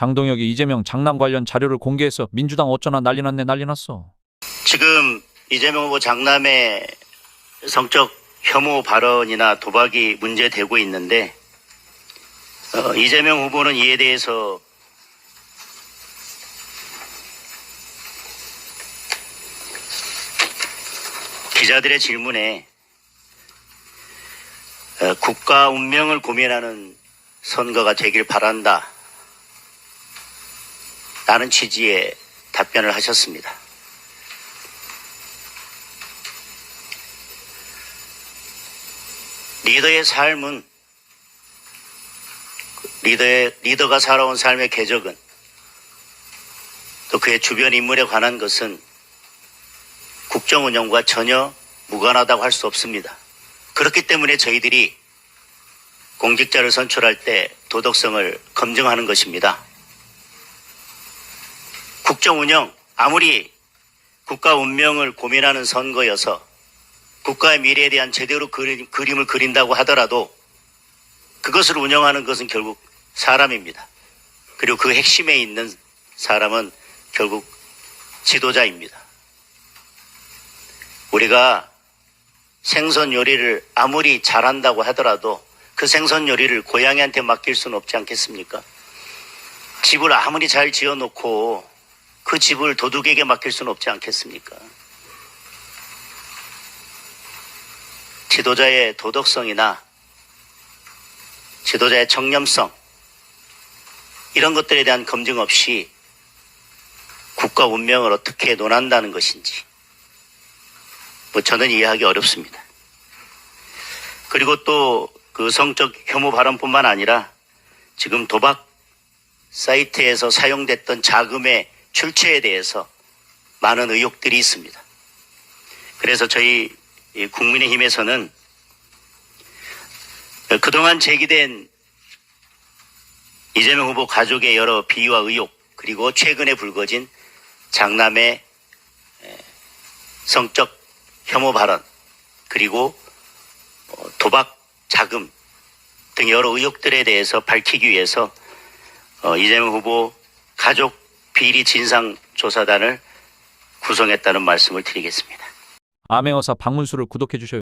장동혁이 이재명 장남 관련 자료를 공개해서 민주당 어쩌나 난리 났네 난리 났어. 지금 이재명 후보 장남의 성적 혐오 발언이나 도박이 문제되고 있는데 어, 이재명 후보는 이에 대해서 기자들의 질문에 어, 국가 운명을 고민하는 선거가 되길 바란다. 라는 취지의 답변을 하셨습니다. 리더의 삶은 리더의 리더가 살아온 삶의 궤적은 또 그의 주변 인물에 관한 것은 국정 운영과 전혀 무관하다고 할 수 없습니다. 그렇기 때문에 저희들이 공직자를 선출할 때 도덕성을 검증하는 것입니다. 국정 운영 아무리 국가 운명을 고민하는 선거여서 국가의 미래에 대한 제대로 그림, 그림을 그린다고 하더라도 그것을 운영하는 것은 결국 사람입니다. 그리고 그 핵심에 있는 사람은 결국 지도자입니다. 우리가 생선 요리를 아무리 잘한다고 하더라도 그 생선 요리를 고양이한테 맡길 수는 없지 않겠습니까? 집을 아무리 잘 지어놓고 그 집을 도둑에게 맡길 수는 없지 않겠습니까? 지도자의 도덕성이나 지도자의 청렴성 이런 것들에 대한 검증 없이 국가 운명을 어떻게 논한다는 것인지 뭐 저는 이해하기 어렵습니다. 그리고 또 그 성적 혐오 발언뿐만 아니라 지금 도박 사이트에서 사용됐던 자금의 출처에 대해서 많은 의혹들이 있습니다. 그래서 저희 이 국민의힘에서는 그동안 제기된 이재명 후보 가족의 여러 비위와 의혹 그리고 최근에 불거진 장남의 에, 성적 혐오 발언 그리고 어, 도박 자금 등 여러 의혹들에 대해서 밝히기 위해서 어, 이재명 후보 가족 비리 진상 조사단을 구성했다는 말씀을 드리겠습니다. 암행어사 박문수를 구독해 주셔요.